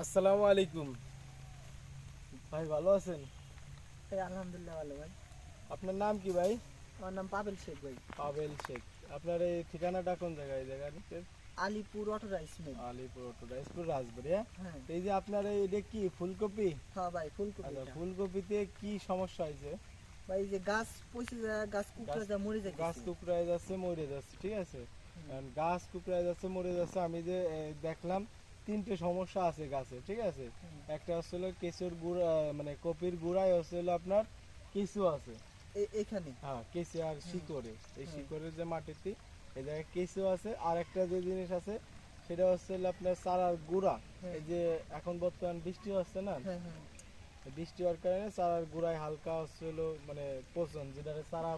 আসসালামু আলাইকুম। ভাই ভালো আছেন? এই আলহামদুলিল্লাহ ভালো ভাই। আপনার নাম কি ভাই? আমার নাম পাবেল শেখ ভাই। পাবেল শেখ। আপনার এই ঠিকানাটা কোন জায়গায় এই জায়গার Alipur auto rice mill. Alipur অটোরাইজপুর Rajbari হ্যাঁ? হ্যাঁ। এই যে আপনার এই এটা কি ফুলকপি? হ্যাঁ ভাই ফুলকপি আচ্ছা ফুলকপিতে কি সমস্যা হয়েছে? ভাই এই যে গাছ পচে যায় গাছ কুকড়ে যায় মরে যায় গাছ কুকড়ায় যাচ্ছে মরে যাচ্ছে ঠিক আছে? গাছ কুকড়ায় যাচ্ছে মরে যাচ্ছে আমি যে দেখলাম তিনটে সমস্যা আছে গাছে ঠিক আছে? একটা হচ্ছে হলো কেঁচুর গুঁড়া মানে কপির গুঁড়ায় হচ্ছে হলো আপনার কেঁচু আছে। এখানে? হ্যাঁ কেঁচু আর শিকড়ে। এই। শিকড়ের যে মাটিতে এই জায়গায় কেঁচু আছে আর একটা যে জিনিস আছে সেটা হচ্ছে আপনার চারার গুঁড়া। এই যে এখন বর্তমান বৃষ্টি হচ্ছে না? বৃষ্টি হওয়ার কারণে চারার গুঁড়ায় হালকা হচ্ছে হলো মানে পচন যেটা চারা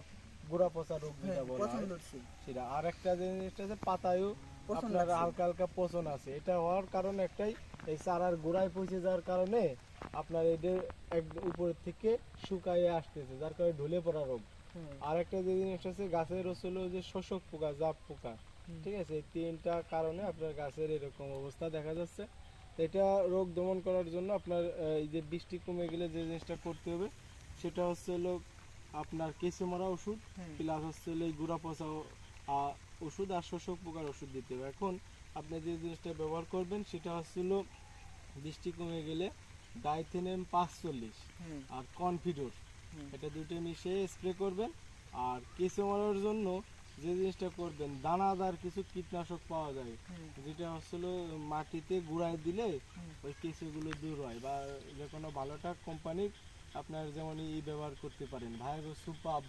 গুঁড়া পচা রোগ যেটা বলা সেটা। আর একটা যে জিনিসটা আছে পাতায়ও আপনার হালকা হালকা পচন আছে। এটা হওয়ার কারণ একটাই এই চারার গোড়ায় পচে যাওয়ার কারণে আপনার এদের এক উপরের থেকে আসতেছে যার কারণে ঢলে পড়া রোগ। আর একটা যে জিনিসটা আছে গাছের যে শোষক পোকা জাপ পোকা। ঠিক আছে? এই তিনটা কারণে আপনার গাছের এরকম অবস্থা দেখা যাচ্ছে। এটা রোগ দমন করার জন্য আপনার এই যে বৃষ্টি কমে গেলে যে জিনিসটা করতে হবে সেটা হচ্ছে হলো আপনার কেঁচে মারা ওষুধ। প্লাস হচ্ছে হলো এই গুঁড়া পচা ওষুধ আর শোষক পোকার ওষুধ দিতে হবে। এখন আপনি যে জিনিসটা ব্যবহার করবেন সেটা হচ্ছিল বৃষ্টি কমে গেলে ডাইথেনেম পাঁচচল্লিশ আর কনফিডোর। এটা দুটো মিশিয়ে স্প্রে করবেন। আর কেঁচো মারার জন্য যে জিনিসটা করবেন দানাদার কিছু কীটনাশক পাওয়া যায় যেটা হচ্ছিল মাটিতে গুঁড়ায় দিলে ওই কেঁচোগুলো দূর হয় বা যে কোনো ভালোটা কোম্পানির আপনার যেমন ই ব্যবহার করতে পারেন ভাইগো সুপাব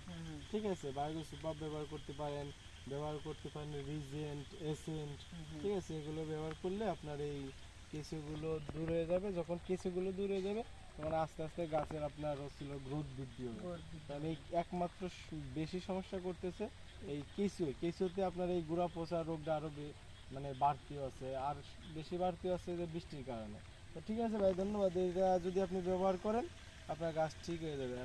ঠিক আছে? ভাইগো সুপাব ব্যবহার করতে পারেন ব্যবহার করতে পারেন রিজেন্ট এসেন্ট। ঠিক আছে? এগুলো ব্যবহার করলে আপনার এই কেঁচোগুলো দূর হয়ে যাবে। যখন কেঁচোগুলো দূর হয়ে যাবে তখন আস্তে আস্তে গাছের আপনার হচ্ছিল গ্রোথ বৃদ্ধি হবে। কারণ এই একমাত্র বেশি সমস্যা করতেছে এই কেঁচু কেঁচুতে আপনার এই গুড়া পচা রোগটা আরও বে- মানে বাড়তি আছে আর বেশি বাড়তি আছে যে বৃষ্টির কারণে। তো ঠিক আছে ভাই ধন্যবাদ। এটা যদি আপনি ব্যবহার করেন আপনার গাছ ঠিক হয়ে যাবে।